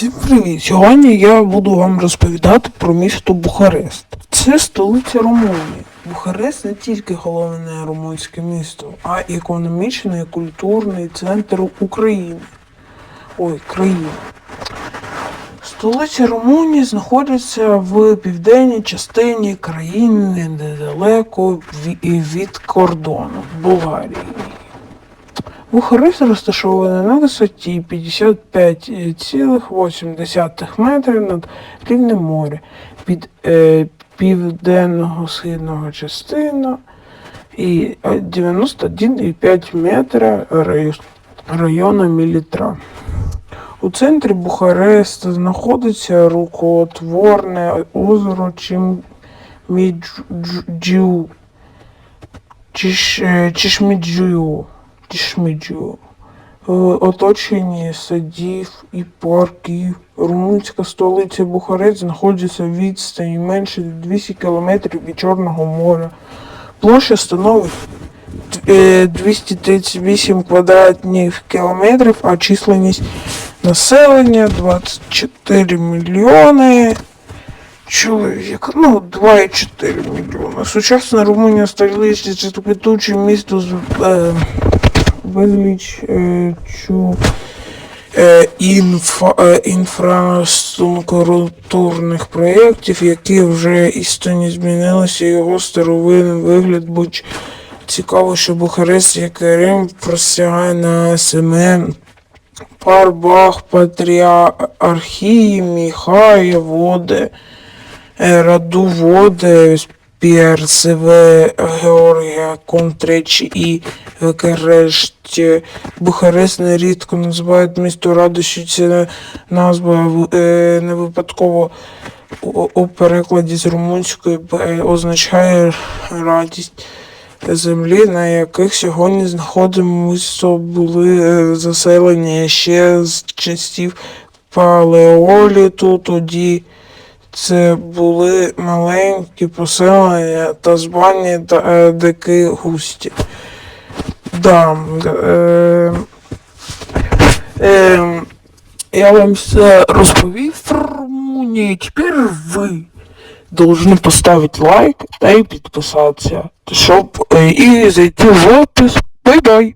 Всім привіт! Сьогодні я буду вам розповідати про місто Бухарест. Це столиця Румунії. Бухарест не тільки головне румунське місто, а й економічний і культурний центр України. Ой, країни. Столиця Румунії знаходиться в південній частині країни недалеко ві- від кордону Болгарії. Бухарест розташований на висоті 55,8 метрів над рівнем моря під е, південного східного частина і е, 91,5 метра району Мілітра. У центрі Бухареста знаходиться рукотворне озеро Чиміджу. Чиш, е, Чишміджу. Чишміджу. Е, Оточені садів і парків. Румунська столиця Бухарест знаходиться в відстані менше 200 кілометрів від Чорного моря. Площа становить е, 238 квадратних кілометрів, а численність населення 24 мільйони чоловік. Ну, 2,4 мільйона. Сучасна Румунія столиця це квітуче місто е, безліч е, чу, е, інфа, е, інфраструктурних проєктів, які вже істинно змінилися, його старовинний вигляд, будь цікаво, що Бухарест, як Рим, простягає на семи парбах, патріархії, Міхая, води, е, Радуводи, Персиве, Георгія, Контречі і Векерешті. Бухарест нерідко називають місто радощі. Це назва е, не випадково у, у перекладі з румунської е, означає радість землі, на яких сьогодні знаходимося, були е, заселені ще з часів палеоліту. Тоді це були маленькі поселення та збані та е, дикі густі. Да, е, е, я вам все розповів про Румунію. Тепер ви должны поставить лайк та і підписатися, щоб е, і зайти в опис. Бай-бай!